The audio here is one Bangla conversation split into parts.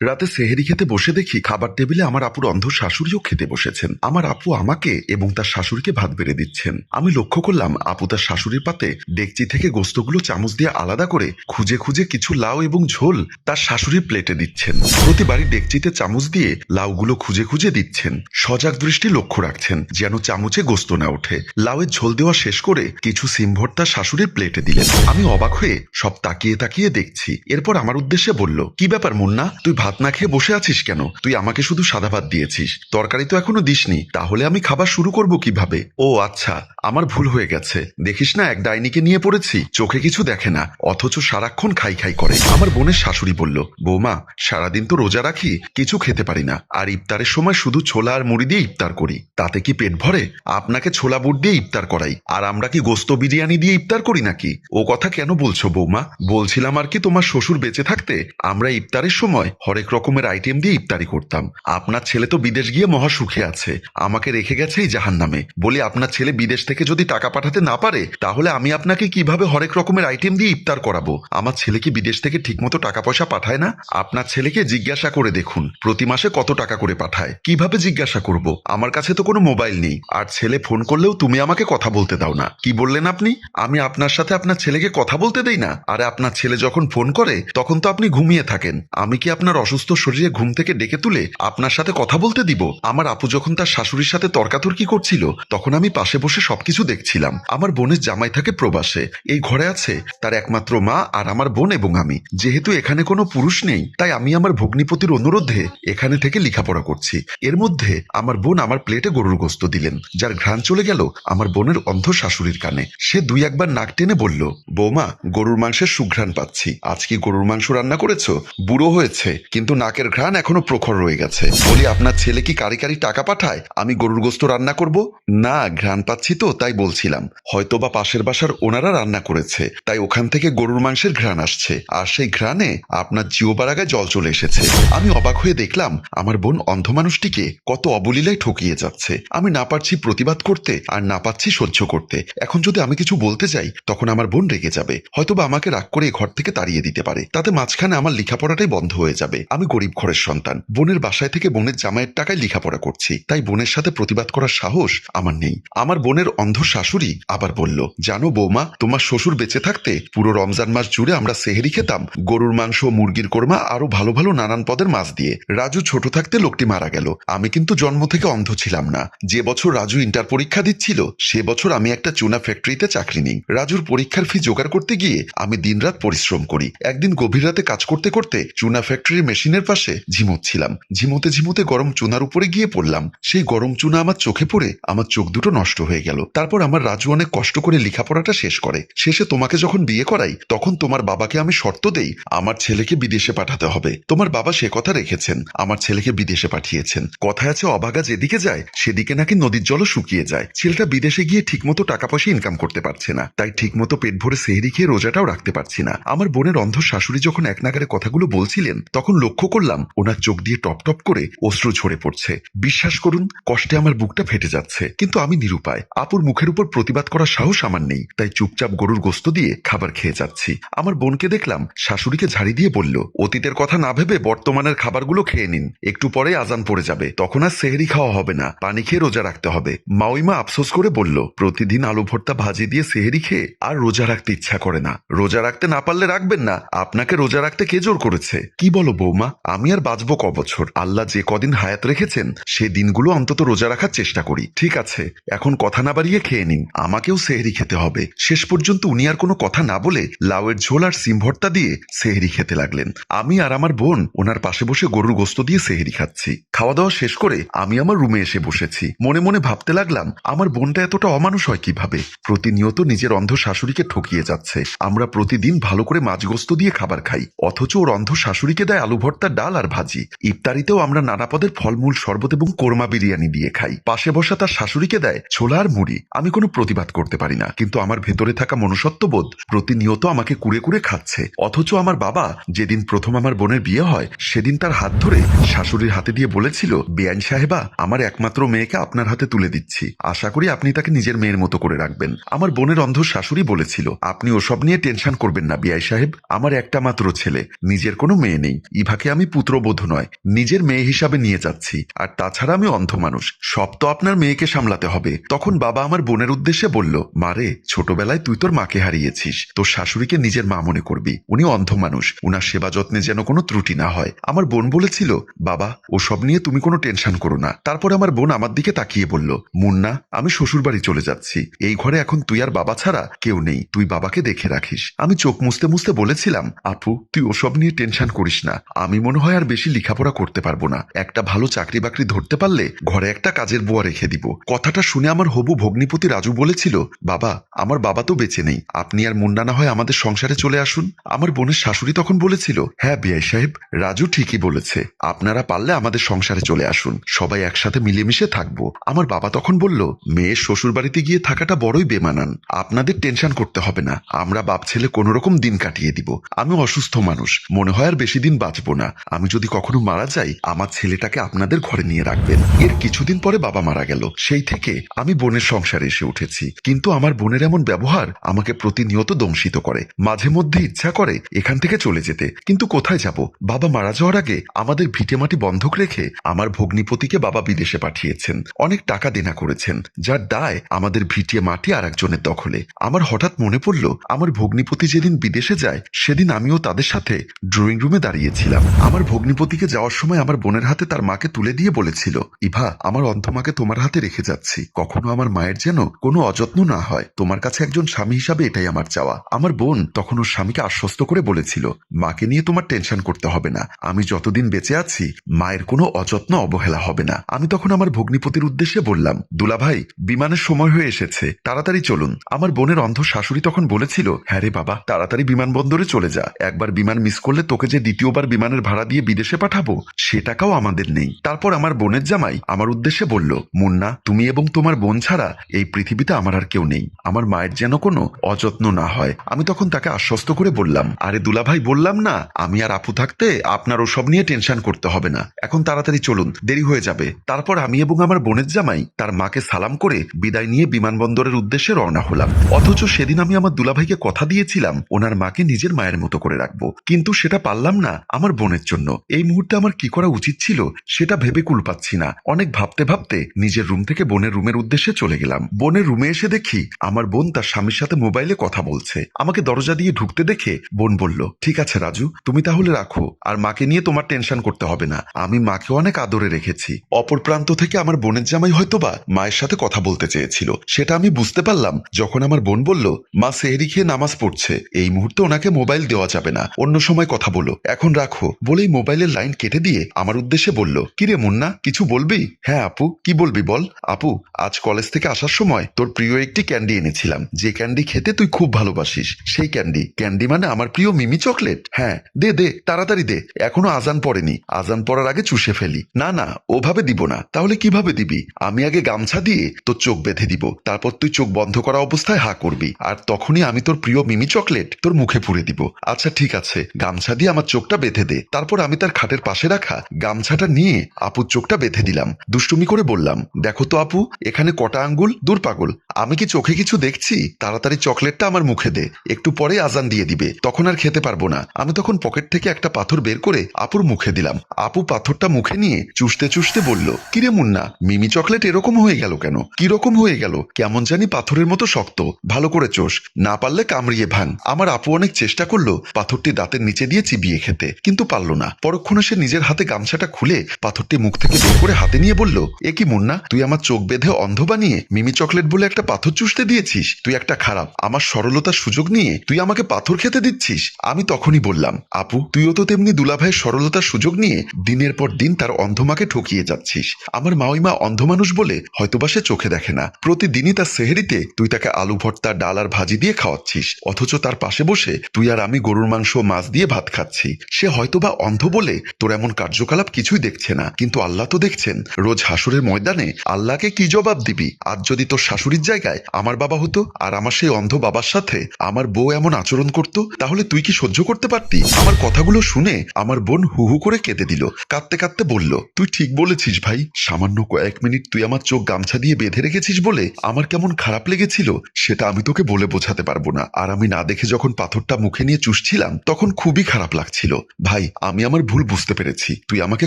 রাতে সেহেরি খেতে বসে দেখি খাবার টেবিলে আমার আপুর অন্ধ শাশুড়িও খেতে বসেছেন। আমার আপু আমাকে এবং তার শাশুড়িকে ভাত বেড়ে দিচ্ছেন। আমি লক্ষ্য করলাম, আপু তার শাশুড়ির পাতে ডেকচি থেকে গোস্তগুলো চামচ দিয়ে আলাদা করে খুঁজে খুঁজে কিছু লাউ এবং ঝোল তার শাশুড়ির প্লেটে দিচ্ছেন। প্রতিবারই ডেকচিতে চামচ দিয়ে লাউগুলো খুঁজে খুঁজে দিচ্ছেন। সজাগ দৃষ্টি লক্ষ্য রাখছেন, যেন চামচে গোস্ত না ওঠে। লাউয়ের ঝোল দেওয়া শেষ করে কিছু সিমভর তার শাশুড়ির প্লেটে দিলেন। আমি অবাক হয়ে সব তাকিয়ে তাকিয়ে দেখছি। এরপর আমার উদ্দেশ্যে বলল, কি ব্যাপার মুন্না? তুই ভাত না খেয়ে বসে আছিস কেন? তুই আমাকে শুধু সাদা ভাত দিয়েছিস। তরকারি তো এখনও দিসনি। তাহলে আমি খাবার শুরু করব কীভাবে? ও আচ্ছা আমার ভুল হয়ে গেছে। দেখিস না, এক ডাইনিকে নিয়ে পড়েছি। চোখে কিছু দেখে না, অথচ সারাক্ষণ খাই খাই করে। আমার বোনের শাশুড়ি বলল, বৌমা, সারাদিন তো রোজা রাখি, কিছু খেতে পারি না। আর ইফতারের সময় শুধু ছোলা আর মুড়ি দিয়ে ইফতার করি। তাতে কি পেট ভরে? আপনাকে ছোলা বুট দিয়ে ইফতার করাই। আর আমরা কি গোস্ত বিরিয়ানি দিয়ে ইফতার করি নাকি? ও কথা কেন বলছো বৌমা? বলছিলাম আর কি তোমার শ্বশুর বেঁচে থাকতে। আমরা ইফতারের সময় হরেক রকমের আইটেম দিয়ে ইফতারি করতাম। আপনার ছেলে তো বিদেশ গিয়ে মহা সুখে আছে। আমাকে রেখে গেছে এই জাহান নামে বলি, আপনার ছেলে বিদেশ থেকে যদি টাকা পাঠাতে না পারে, তাহলে আমি আপনাকে কীভাবে হরেক রকমের আইটেম দিয়ে ইফতার করাবো? আমার ছেলে কি বিদেশ থেকে ঠিকমতো টাকা পয়সা পাঠায় না? আপনার ছেলেকে জিজ্ঞাসা করে দেখুন, প্রতি মাসে কত টাকা করে পাঠায়। কীভাবে জিজ্ঞাসা করব? আমার কাছে তো কোনো মোবাইল নেই। আর ছেলে ফোন করলেও তুমি আমাকে কথা বলতে দাও না। কি বললেন আপনি? আমি আপনার সাথে আপনার ছেলেকে কথা বলতে দেই না। আরে, আপনার ছেলে যখন ফোন করে, তখন তো আপনি ঘুমিয়ে থাকেন। আমি কি আপনার অসুস্থ শরীরে ঘুম থেকে ডেকে তুলে আপনার সাথে কথা বলতে দিব। আমার আপু যখন তার শাশুড়ির সাথে তর্কাতর্কি করছিল, তখন আমি পাশে বসে সবকিছু দেখছিলাম। আমার বোনের জামাই থাকে প্রবাসে। এই ঘরে আছে তার একমাত্র মা আর আমার বোন এবং আমি। যেহেতু এখানে কোনো পুরুষ নেই, তাই আমি আমার ভগ্নিপতির অনুরোধে এখানে থেকে লেখাপড়া করছি। এর মধ্যে আমার বোন আমার প্লেটে গরুর গোস্ত দিলেন, যার ঘ্রাণ চলে গেল আমার বোনের অন্ধ শাশুড়ির কানে। সে দুই একবার নাক টেনে বলল, বৌমা, গরুর মাংসের সুঘ্রাণ পাচ্ছি। আজ কি গরুর মাংস রান্না করেছ? বুড়ো হয়েছে কিন্তু নাকের ঘ্রাণ এখনও প্রখর রয়ে গেছে। বলি, আপনার ছেলে কি কারি কারি টাকা পাঠায়? আমি গরুর গোস্ত রান্না করব? না, ঘ্রাণ পাচ্ছি তো, তাই বলছিলাম। হয়তো বা পাশের বাসার ওনারা রান্না করেছে, তাই ওখান থেকে গরুর মাংসের ঘ্রাণ আসছে। আর সেই ঘ্রাণে আপনার জিওবারাগায় জল চলে এসেছে। আমি অবাক হয়ে দেখলাম, আমার বোন অন্ধ মানুষটিকে কত অবলীলায় ঠকিয়ে যাচ্ছে। আমি না পারছি প্রতিবাদ করতে, আর না পাচ্ছি সহ্য করতে। এখন যদি আমি কিছু বলতে যাই, তখন আমার বোন রেগে যাবে। হয়তোবা আমাকে রাগ করে ঘর থেকে তাড়িয়ে দিতে পারে। তাতে মাঝখানে আমার লেখাপড়াটাই বন্ধ হয়ে যাবে। আমি গরিব ঘরের সন্তান। বোনের বাসায় থেকে বোনের জামাইয়ের টাকায় লেখাপড়া করছি। তাই বোনের সাথে প্রতিবাদ করার সাহস আমার নেই। আমার বোনের অন্ধ শাশুড়ি আবার বলল, জানো বৌমা, তোমার শ্বশুর বেঁচে থাকতে পুরো রমজান মাস জুড়ে আমরা সেহেরি খেতাম। গরুর মাংস, মুরগির কোরমা, আরও ভালো ভালো নানান পদের মাছ দিয়ে। রাজু ছোট থাকতে লোকটি মারা গেল। আমি কিন্তু জন্ম থেকে অন্ধ ছিলাম না। যে বছর রাজু ইন্টার পরীক্ষা দিচ্ছিল, সে বছর আমি একটা চুনা ফ্যাক্টরিতে চাকরি নিই। রাজুর পরীক্ষার ফি জোগাড় করতে গিয়ে আমি দিনরাত পরিশ্রম করি। একদিন গভীর রাতে কাজ করতে করতে চুনা ফ্যাক্টরির মেশিনের পাশে ঝিমোচ্ছিলাম। ঝিমোতে ঝিমোতে গরম চুনার উপরে গিয়ে পড়লাম। সেই গরম চুনা আমার চোখে পড়ে আমার চোখ দুটো নষ্ট হয়ে গেল। তারপর আমার রাজু অনেক কষ্ট করে লেখাপড়াটা শেষ করে। শেষে তোমাকে যখন বিয়ে করাই, তখন তোমার বাবাকে আমি শর্ত দেই, আমার ছেলেকে বিদেশে পাঠাতে হবে। তোমার বাবা সে কথা রেখেছেন, আমার ছেলেকে বিদেশে পাঠিয়েছেন। কথায় আছে, অবাগা যেদিকে যায়, সেদিকে নাকি নদীর জলও শুকিয়ে যায়। ছেলেটা বিদেশে গিয়ে ঠিকমতো টাকা পয়সা ইনকাম করতে পারছে না। তাই ঠিকমতো পেট ভরে সেহরি খেয়ে রোজাটাও রাখতে পারছি না। আমার বোনের অন্ধ শাশুড়ি যখন এক নাগারে কথাগুলো বলছিলেন, তখন লক্ষ্য করলাম ওনার চোখ দিয়ে টপ টপ করে অশ্রু ঝরে পড়ছে। বিশ্বাস করুন, কষ্টে আমার বুকটা ফেটে যাচ্ছে, কিন্তু আমি নিরুপায়। আপুর মুখের উপর প্রতিবাদ করার সাহস আমার নেই, তাই চুপচাপ গরুর গোস্ত দিয়ে খাবার খেয়ে যাচ্ছি। আমার বোনকে দেখলাম, শাশুড়িকে ঝাড়ি দিয়ে বলল, অতীতের কথা না ভেবে বর্তমানের খাবারগুলো খেয়ে নিন, একটু পরে আজান পড়ে যাবে, তখন আর সেহরি খাওয়া হবে না, পানি খেয়ে রোজা রাখতে হবে। মাউইমা আফসোস করে বলল, প্রতিদিন আলু ভর্তা ভাজি দিয়ে সেহেরি খেয়ে আর রোজা রাখতে ইচ্ছা করে না। রোজা রাখতে না পারলে রাখবেন না, আপনাকে রোজা রাখতে কে জোর করেছে? কি বলো বৌমা, আমি আর বাঁচবো ক বছর আল্লাহ যে কদিন হায়াত রেখেছেন, সে দিনগুলো অন্তত রোজা রাখার চেষ্টা করি। ঠিক আছে, এখন কথা না বাড়িয়ে খেয়ে নিন। আমাকেও সেহরি খেতে হবে। শেষ পর্যন্ত উনি আর কোনো কথা না বলে লাউয়ের ঝোল আর সিম ভর্তা দিয়ে সেহরি খেতে লাগলেন। আমি আর আমার বোন, ওনার পাশে বসে গরুর গোস্ত দিয়ে সেহরি খাচ্ছি। খাওয়া দাওয়া শেষ করে আমি আমার রুমে এসে বসেছি। মনে মনে ভাবতে লাগলাম, আমার বোনটা এতটা অমানুষ হয় কীভাবে? প্রতিনিয়ত নিজের অন্ধ শাশুড়িকে ঠকিয়ে যাচ্ছে। আমরা প্রতিদিন ভালো করে মাছ গোস্ত দিয়ে খাবার খাই। অথচ ওর অন্ধ শাশুড়িকে দেয় আলু ভর্তা, ডাল আর ভাজি। ইফতারিতেও আমরা নানা পদের ফলমূল, শরবত এবং কোরমা বিরিয়ানি দিয়ে খাই। পাশে বসা তার শাশুড়িকে দেয় ছোলা আর মুড়ি। আমি কোনো প্রতিবাদ করতে পারি না, কিন্তু আমার ভেতরে থাকা মনুষ্যত্ববোধ প্রতিনিয়ত আমাকে কুড়ে কুড়ে খাচ্ছে। অথচ আমার বাবা যেদিন প্রথম আমার বোনের বিয়ে হয়, সেদিন তার হাত ধরে শাশুড়ির হাতে দিয়ে বলেছিল, বেআইন সাহেবা, আমার একমাত্র মেয়েকে আপনার হাতে তুলে দিচ্ছি। আশা করি আপনি তাকে নিজের মেয়ের মতো করে রাখবেন। আমার বোনের অন্ধ শাশুড়ি বলেছিল, আপনি ওসব নিয়ে টেনশন করবেন না, বিআই সাহেব। আমার একটা মাত্র ছেলে, নিজের কোনো মেয়ে নেই। ইভাকে আমি পুত্রবধূ নয়, নিজের মেয়ে হিসাবে নিয়ে যাচ্ছি। আর তাছাড়া আমি অন্ধ মানুষ, সব তো আপনার মেয়েকে সামলাতে হবে। তখন বাবা আমার বোনের উদ্দেশ্যে বলল মারে ছোটবেলায় তুই তোর মাকে হারিয়েছিস, তোর শাশুড়িকে নিজের মা মনে করবি। উনি অন্ধ মানুষ, উনার সেবা যত্নে যেন কোনো ত্রুটি না হয়। আমার বোন বলেছিল, বাবা, ওসব নিয়ে তুমি কোনো টেনশন করো না। তারপর আমার বোন আমার দিকে তাকিয়ে বলল, মুন্না, আমি শ্বশুর বাড়ি চলে যাচ্ছি। এই ঘরে এখন তুই আর বাবা ছাড়া কেউ নেই। তুই বাবাকে দেখে রাখিস। আমি চোখ মুছতে মুছতে বলেছিলাম, আপু, তুই ওসব নিয়ে টেনশন করিস না। আমি মনে হয় আর বেশি লেখাপড়া করতে পারব না। একটা ভালো চাকরি বাকরি ধরতে পারলে ঘরে একটা কাজের বুয়া রেখে দিব। কথাটা শুনে আমার হবু ভগ্নিপতি রাজু বলেছিল, বাবা, আমার বাবা তো বেঁচে নেই। আপনি আর মুন্না না হয় আমাদের সংসারে চলে আসুন। আমার বোনের শাশুড়ি তখন বলেছিল হ্যাঁ বিআই সাহেব, রাজু ঠিকই বলেছে। আপনারা পারলে আমাদের সংসারে চলে আসুন। সবাই একসাথে মিলেমিশে থাকব। আমার বাবা তখন বলল, মেয়ের শ্বশুর বাড়িতে গিয়ে থাকাটা বড়ই বেমানান। আপনাদের টেনশন করতে হবে না। আমরা বাপ ছেলে কোনো রকম দিন কাটিয়ে দিব। আমি অসুস্থ মানুষ। মনে হয় আর বেশি দিন বাঁচবো না। আমি যদি কখনো মারা যাই, আমার ছেলেটাকে আপনাদের ঘরে নিয়ে রাখবেন। এর কিছুদিন পরে বাবা মারা গেল। সেই থেকে আমি বোনের সংসারে এসে উঠেছি। কিন্তু আমার বোনের এমন ব্যবহার আমাকে প্রতিনিয়ত দংশিত করে। মাঝে মধ্যে ইচ্ছা করে এখান থেকে চলে যেতে। কিন্তু কোথায় যাব? বাবা মারা যাওয়ার আগে আমাদের ভিটেমাটি বন্ধক রেখে আমার ভগ্নিপতিকে বাবা বিদেশে পাঠিয়েছেন। অনেক টাকা দেনা করেছেন, যার দায় আমাদের ভিটিয়ে মাটি আর একজনের দখলে। আমার হঠাৎ মনে পড়ল, আমার ভগ্নিপতি যেদিন বিদেশে যায়, সেদিন আমিও তাদের সাথে ড্রয়িং রুমে দাঁড়িয়েছিলাম। আমার ভগ্নিপতিকে যাওয়ার সময় আমার বোনের হাতে তার মাকে তুলে দিয়ে বলেছিল, ইভা, আমার অন্ধমাকে তোমার হাতে রেখে যাচ্ছি। কখনো আমার মায়ের যেন কোনো অযত্ন না হয়। তোমার কাছে একজন স্বামী হিসাবে এটাই আমার চাওয়া। আমার বোন তখন ওর স্বামীকে আশ্বস্ত করে বলেছিল, মাকে নিয়ে তোমার টেনশন করতে হবে না। আমি যতদিন বেঁচে আছি, মায়ের কোনো অযত্ন অবহেলা হবে না। আমি তখন আমার ভগ্নিপতির উদ্দেশ্যে বললাম, দুলাভাই, বিমানের সময় হয়ে এসেছে। তাড়াতাড়ি চলুন। আমার বোনের অন্ধ শাশুড়ি তখন বলেছিল হ্যাঁ রে বাবা, তাড়াতাড়ি বিমানবন্দরে চলে যা। একবার বিমান মিস করলে তোকে যে দ্বিতীয়বার বিমানের ভাড়া দিয়ে বিদেশে পাঠাবো? সে টাকাও আমাদের নেই। তারপর আমার বোনের জামাই আমার উদ্দেশ্যে বলল, মুন্না, তুমি এবং তোমার বোন ছাড়া এই পৃথিবীতে আমার আর কেউ নেই। আমার মায়ের যেন কোনো অযত্ন না হয়। আমি তখন তাকে আশ্বস্ত করে বললাম, আরে দুলাভাই, বললাম না, আমি আর আপু থাকতে আপনার ওসব নিয়ে টেনশন করতে হবে না। এখন তাড়াতাড়ি চলুন, দেরি হয়ে যাবে। তারপর আমি এবং আমার বোনের জামাই তার মাকে সালাম করে বিদায় নিয়ে বিমানবন্দরের উদ্দেশ্যে রওনা হলাম। অথচ সেদিন আমি আমার দুলাভাইকে কথা দিয়েছিলাম, ওনার মাকে নিজের মায়ের মতো করে রাখব। কিন্তু সেটা পারলাম না। আমার বোনের জন্য। এই মুহূর্তে আমার কি করা উচিত ছিল সেটা ভেবে কুল পাচ্ছি না। অনেক ভাবতে ভাবতে নিজের রুম থেকে বোনের রুমের উদ্দেশ্যে চলে গেলাম। বোনের রুমে এসে দেখি আমার বোন তার স্বামীর সাথে মোবাইলে কথা বলছে। আমাকে দরজা দিয়ে ঢুকতে দেখে বোন বলল, ঠিক আছে রাজু, তুমি তাহলে রাখো। আর মাকে নিয়ে তোমার টেনশন করতে হবে না। আমি মাকে অনেক আদরে রেখেছি। অপর প্রান্ত থেকে আমার বোনের জামাই হয়তোবা মায়ের সাথে কথা বলতে চেয়েছিল। সেটা আমি বুঝতে পারলাম যখন আমার বোন বলল, মা সেহেরি খেয়ে নামাজ পড়ছে। এই মুহূর্তে ওনাকে মোবাইল দেওয়া যাবে না। অন্য সময় কথা বলো। এখন রাখো। বলেই মোবাইলের লাইন কেটে দিয়ে আমার উদ্দেশ্যে বলল, কিরে মুন্না, কিছু বলবি? হ্যাঁ আপু, কি বলবি বল? আপু, আজ কলেজ থেকে আসার সময় তোর প্রিয় একটি ক্যান্ডি এনেছিলাম। যে ক্যান্ডি খেতে তুই খুব ভালোবাসিস, সেই ক্যান্ডি। ক্যান্ডি মানে আমার প্রিয় মিমি চকলেট। হ্যাঁ দে দে, তাড়াতাড়ি দে। এখনও আজান পড়েনি। আজান পড়ার আগে চুষে ফেলি। না না, ওভাবে দিব না। তাহলে কীভাবে দিবি? আমি আগে গামছা দিয়ে তোর চোখ বেঁধে দিব। তারপর তুই চোখ বন্ধ করা অবস্থায় হা করবি। আর তখনই আমি তোর প্রিয় মিমি চকলেট তোর মুখে পুরে দিব। আচ্ছা ঠিক আছে। গামছা দিয়ে আমার চোখটা বেঁধে দে। তারপর আমি তার খাটের পাশে রাখা গামছাটা নিয়ে আপুর চোখটা বেঁধে দিলাম। দুষ্টুমি করে বললাম, দেখো তো আপু, এখানে কটা আঙ্গুল? দূর পাগল। আমি কি চোখে কিছু দেখছি? তাড়াতাড়ি চকলেটটা আমার মুখে দে। একটু পরে আজান দিয়ে দিবে। তখন আর খেতে পারব না। আমি তখন পকেট থেকে একটা পাথর বের করে আপুর মুখে দিলাম। আপু পাথরটা মুখে নিয়ে চুষতে চুষতে বলল, কিরে মুন্না, মিমি চকলেট এরকম হয়ে গেল কেন? কীরকম হয়ে গেল? কেমন জানি পাথরের মতো শক্ত। ভালো করে চোষ। না পারলে কামড়িয়ে ভাঙ। আমার আপু অনেক চেষ্টা করল পাথরটি দাঁতের নিচে দিয়ে চিবিয়ে খেতে। কিন্তু পারল না। পরক্ষণে সে নিজের হাতে গামছাটা খুলে পাথরটি মুখ থেকে বের করে হাতে নিয়ে বলল, এ কি মুন্না, তুই আমার চোখ বেঁধে অন্ধ বানিয়ে মিমি চকলেট বলে একটা পাথর চুষতে দিয়েছিস? তুই একটা খারাপ, আমার সরলতার সুযোগ নিয়ে তুই আমাকে পাথর খেতে দিচ্ছিস? আমি তখনই বললাম, আপু, তুইও তো তেমনি দুলাভাইয়ের সরলতার সুযোগ নিয়ে দিনের পর দিন তার অন্ধমাকে ঠকিয়ে যাচ্ছিস। আমার মাওইমা অন্ধ মানুষ বলে হয়তোবা সে চোখে দেখে না। প্রতিদিনই তার সেহেরিতে তুই তাকে আলু, ভর্তা, ডাল আর ভাজি দিয়ে খাওয়াচ্ছিস, অথচ তার পাশে বসে তুই আর আমি গরুর মাংস মাছ দিয়ে ভাত খাচ্ছি। সে হয়তোবা অন্ধ বলে তোর এমন কার্যকলাপ কিছুই দেখছে না। কিন্তু আল্লাহ তো দেখছেন। রোজ হাসুরের ময়দানে আল্লাহকে কি জবাব দিবি? আজ যদি তোর শাশুড়ির জায়গায় আমার বাবা হতো আর আমার সেই অন্ধ বাবার সাথে আমার বউ এমন আচরণ করত, তাহলে তুই কি সহ্য করতে পারতি? আমার কথাগুলো শুনে আমার বোন হু হু করে কেঁদে দিল। কাঁদতে কাঁদতে বলল, তুই ঠিক বলেছিস ভাই, সামান্য কয়েক মিনিট তুই আমার চোখ গামছা দিয়ে বেঁধে রেখেছিস বলে আমার কেমন খারাপ লেগেছিল, সেটা আমি তোকে বলে বোঝাতে পারব না। আর আমি না দেখে যখন পাথরটা মুখে নিয়ে চুষছিলাম, তখন খুবই খারাপ লাগছিল। ভাই আমি আমার ভুল বুঝতে পেরেছি। তুই আমাকে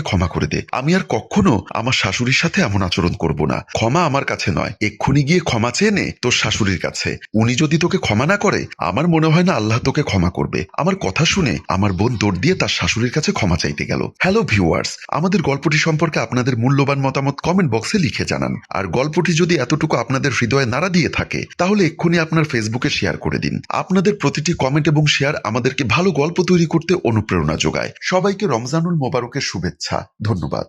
ক্ষমা করে দে। আমি আর কখনো আমার শাশুড়ির সাথে এমন আচরণ করব না। ক্ষমা আমার কাছে নয়। এক্ষুনি গিয়ে ক্ষমা চেয়ে নে তোর শাশুড়ির কাছে। উনি যদি তোকে ক্ষমা না করে, আমার মনে হয় না আল্লাহ তোকে ক্ষমা করবে। আমার কথা শুনে আমার বোন দৌড় দিয়ে তার শাশুড়ির কাছে ক্ষমা চাইতে গেল। হ্যালো ভিউয়ার্স, আমাদের গল্পটি সম্পর্কে আপনাদের মূল্যবান মতামত কমেন্ট বক্সে লিখে জানান। আর গল্পটি যদি এতটুকু আপনাদের হৃদয়ে নাড়া দিয়ে থাকে, তাহলে এক্ষুনি আপনার ফেসবুকে শেয়ার করে দিন। আপনাদের প্রতিটি কমেন্ট এবং শেয়ার আমাদেরকে ভালো গল্প তৈরি করতে অনুপ্রেরণা যোগায়। সবাইকে রমজানুল মোবারকের শুভেচ্ছা। ধন্যবাদ।